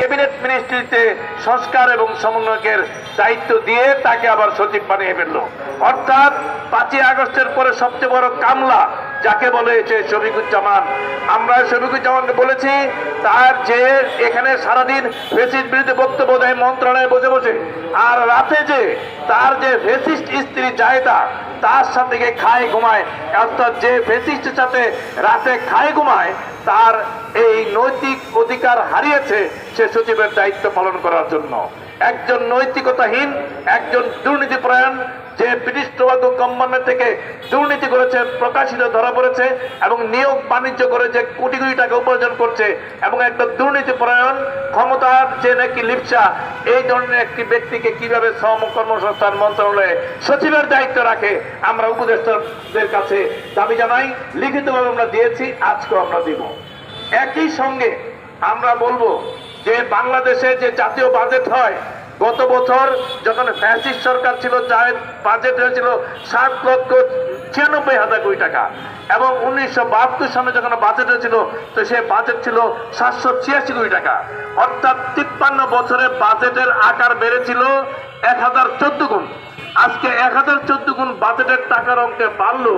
Cabinet মিনিস্ট্রিতে সংস্কার এবং সমন্বয়কের দায়িত্ব দিয়ে তাকে আবার সচিব বানিয়ে ফেলল। অর্থাৎ পাঁচই আগস্টের পরে সবচেয়ে বড় কামলা যাকে বলে শফিকুজ্জামান। আমরা শফিকুজ্জামানকে বলেছি, তার যে এখানে সারাদিন ফেসিস্ট বিরুদ্ধে বক্তব্য দেয়, মন্ত্রণালয়ে বসে বসে, আর রাতে যে তার যে ফেসিস্ট স্ত্রী জায়দা, তার সাথে খায় ঘুমায়। অর্থাৎ যে ফেসিস্টের সাথে রাতে খায় ঘুমায় তার এই নৈতিক অধিকার হারিয়েছে সে সচিবের দায়িত্ব পালন করার জন্য। একজন নৈতিকতাহীন, একজন দুর্নীতিপরায়ণ, যে ব্রিটিশ টোবাকো কোম্পানি থেকে দুর্নীতি করেছে, প্রকাশিত ধরা পড়েছে এবং নিয়োগ বাণিজ্য করে যে কোটি কোটি টাকা উপার্জন করছে এবং একটা দুর্নীতি পরায়ণ ক্ষমতার যে নাকি লিপসা, এই ধরনের একটি ব্যক্তিকে কীভাবে শ্রম কর্মসংস্থান মন্ত্রণালয়ে সচিবের দায়িত্ব রাখে, আমরা উপদেষ্টাদের কাছে দাবি জানাই। লিখিতভাবে আমরা দিয়েছি, আজকেও আমরা দিব। একই সঙ্গে আমরা বলব যে বাংলাদেশে যে জাতীয় বাজেট হয়, গত বছর যখন ফ্যাসিস্ট সরকার ছিল যার বাজেট হয়েছিল সাত লক্ষ ছিয়ানব্বই হাজার কোটি টাকা। এবং উনিশশো বাহাত্তর সালে যখন বাজেট হয়েছিল, তো সে বাজেট ছিল সাতশো ছিয়াশি কোটি টাকা। অর্থাৎ তিপ্পান্ন বছরে বাজেটের আকার বেড়েছিল এক হাজার চোদ্দ গুণ। আজকে এক হাজার চোদ্দ গুণ বাজেটের টাকার অঙ্কে বাড়লো,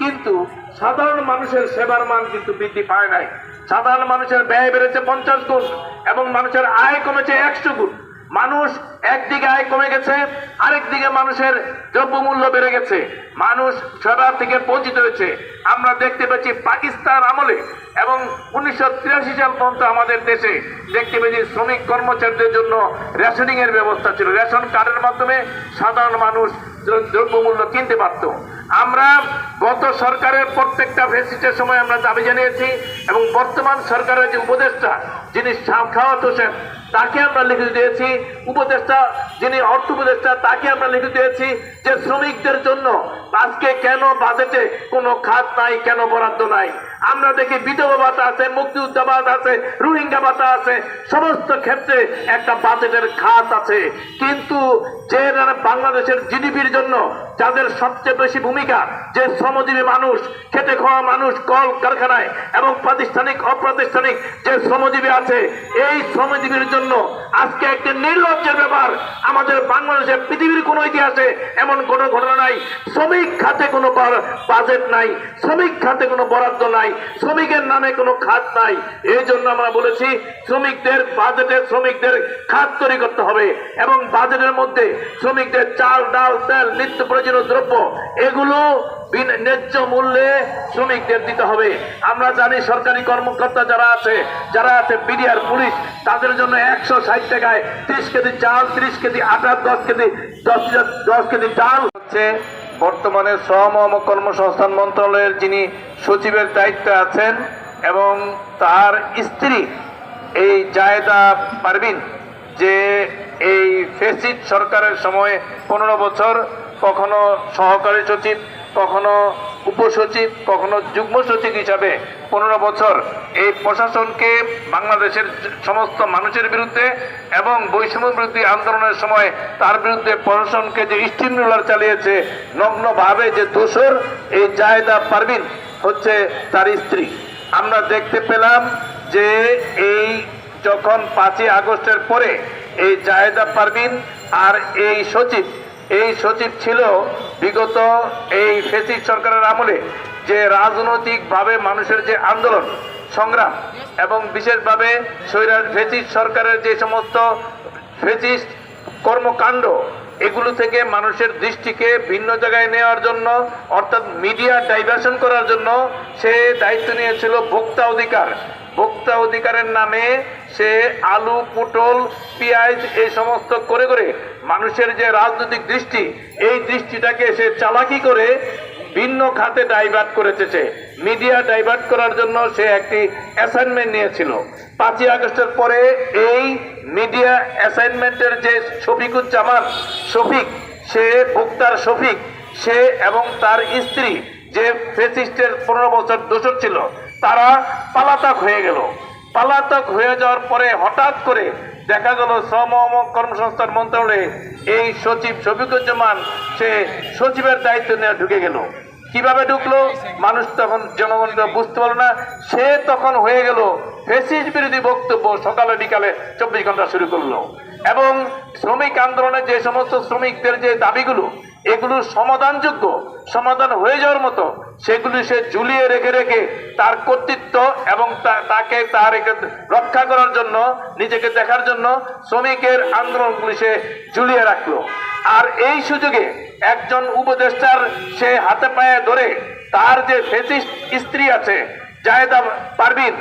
কিন্তু সাধারণ মানুষের সেবার মান কিন্তু বৃদ্ধি পায় নাই। সাধারণ মানুষের ব্যয় বেড়েছে পঞ্চাশ গুণ এবং মানুষের আয় কমেছে একশো গুণ। মানুষ একদিকে আয় কমে গেছে আরেক দিকে মানুষের দ্রব্যমূল্য বেড়ে গেছে। মানুষ সেবা থেকে বঞ্চিত হয়েছে। আমরা দেখতে পাচ্ছি পাকিস্তান আমলে এবং উনিশশো তিরাশি সাল পর্যন্ত আমাদের দেশে দেখতে পেয়েছি শ্রমিক কর্মচারীদের জন্য রেশনিং এর ব্যবস্থা ছিল। রেশন কার্ডের মাধ্যমে সাধারণ মানুষ দ্রব্যমূল্য কিনতে পারত। আমরা গত সরকারের প্রত্যেকটা ফেসিটের সময় আমরা দাবি জানিয়েছি এবং বর্তমান সরকারের যে উপদেষ্টা, যিনি খাওয়াত হোসেন তাকে আমরা লিখে দিয়েছি। উপদেষ্টা, যিনি অর্থ উপদেষ্টা, তাকে আমরা লিখে দিয়েছি যে শ্রমিকদের জন্য আজকে কেন বাজেটে কোনো খাত নাই, কেন বরাদ্দ নাই? আমরা দেখি বিধবা ভাতা আছে, মুক্তিযোদ্ধা ভাতা আছে, রোহিঙ্গা ভাতা আছে, সমস্ত ক্ষেত্রে একটা বাজেটের খাত আছে। কিন্তু যে বাংলাদেশের জিডিপির জন্য যাদের সবচেয়ে বেশি ভূমিকা যে শ্রমজীবী মানুষ খেতে খাওয়া মানুষ, কল কারখানায় এবং প্রাতিষ্ঠানিক, অপ্রাতিষ্ঠানিক যে শ্রমজীবী আছে, এই শ্রমজীবীর জন্য আজকে একটি নির্লজ্জের ব্যাপার আমাদের বাংলাদেশের পৃথিবীর কোনো ইতিহাসে এমন কোনো ঘটনা নাই। শ্রমিক খাতে কোনো বাজেট নাই, শ্রমিক খাতে কোনো বরাদ্দ নাই, শ্রমিকের নামে কোনো খাত নাই। এই জন্য আমরা বলেছি, শ্রমিকদের বাজেটে শ্রমিকদের খাত তৈরি করতে হবে এবং বাজেটের মধ্যে শ্রমিকদের চাল, ডাল, তেল, নিত্য প্রয়োজনীয় দ্রব্য, এগুলো ন্যায্য মূল্যে শ্রমিকদের দিতে হবে। আমরা জানি সরকারি কর্মকর্তা যারা আছে যারা আছে বিডিআর পুলিশ, তাদের জন্য একশো ষাট টাকায় ত্রিশ কেজি চাল, ত্রিশ কেজি আটা, দশ কেজি, দশ দশ কেজি চাল হচ্ছে বর্তমানে শ্রম ও কর্মসংস্থান মন্ত্রণালয়ের যিনি সচিবের দায়িত্বে আছেন এবং তার স্ত্রী এই জায়দা পারবিন যে এই ফেসিড সরকারের সময় পনেরো বছর কখনো সহকারী সচিব কখনো উপসচিব, কখনো যুগ্ম সচিব হিসাবে পনেরো বছর এই প্রশাসনকে বাংলাদেশের সমস্ত মানুষের বিরুদ্ধে এবং বৈষম্য বিরোধী আন্দোলনের সময় তার বিরুদ্ধে প্রশাসনকে যে স্টিম রোলার চালিয়েছে, নগ্নভাবে যে দোষর, এই জায়দা পারবিন হচ্ছে তার স্ত্রী। আমরা দেখতে পেলাম যে এই যখন পাঁচই আগস্টের পরে এই জায়েদা পারবিন আর এই সচিব এই সচিব ছিল বিগত এই ফেসিক সরকারের আমলে যে রাজনৈতিকভাবে মানুষের যে আন্দোলন, সংগ্রাম এবং বিশেষভাবে স্বৈরাজ ফেসিস সরকারের যে সমস্ত ফেসিস্ট কর্মকাণ্ড, এগুলো থেকে মানুষের দৃষ্টিকে ভিন্ন জায়গায় নেওয়ার জন্য, অর্থাৎ মিডিয়া ডাইভার্সন করার জন্য সে দায়িত্ব নিয়েছিল ভোক্তা অধিকার। ভোক্তা অধিকারের নামে সে আলু, পটল, পেঁয়াজ এই সমস্ত করে করে মানুষের যে রাজনৈতিক দৃষ্টি, এই দৃষ্টিটাকে সে চালাকি করে ভিন্ন খাতে ডাইভার্ট করেছে মিডিয়া ডাইভার্ট করার জন্য সে একটি অ্যাসাইনমেন্ট নিয়েছিল। পাঁচই আগস্টের পরে এই মিডিয়া অ্যাসাইনমেন্টের যে শফিকুজ্জামান, শফিক, সে ভোক্তার শফিক, সে এবং তার স্ত্রী যে ফেসিস্টের পনেরো বছর দোষর ছিল তারা পালাতক হয়ে গেল। পালাতক হয়ে যাওয়ার পরে হঠাৎ করে দেখা গেল শ্রম কর্মসংস্থান মন্ত্রণালয়ে এই সচিব শফিকুজ্জামান সে সচিবের দায়িত্ব নিয়ে ঢুকে গেল। কীভাবে ঢুকলো? মানুষ তখন জনগণ বুঝতে পারল না। সে তখন হয়ে গেল ফেসিস বিরোধী বক্তব্য সকালে বিকালে চব্বিশ ঘণ্টা শুরু করল। এবং শ্রমিক আন্দোলনে যে সমস্ত শ্রমিকদের যে দাবিগুলো এগুলো সমাধানযোগ্য, সমাধান হয়ে যাওয়ার মতো। সেগুলি সে ঝুলিয়ে রেখে রেখে তার কর্তৃত্ব এবং তাকে তার রক্ষা করার জন্য, নিজেকে দেখার জন্য শ্রমিকের আন্দোলনগুলি সে ঝুলিয়ে রাখল। আর এই সুযোগে একজন উপদেষ্টার সে হাতে পায়ে ধরে তার যে ফেসিস্ট স্ত্রী আছে, জায়দা পারবিন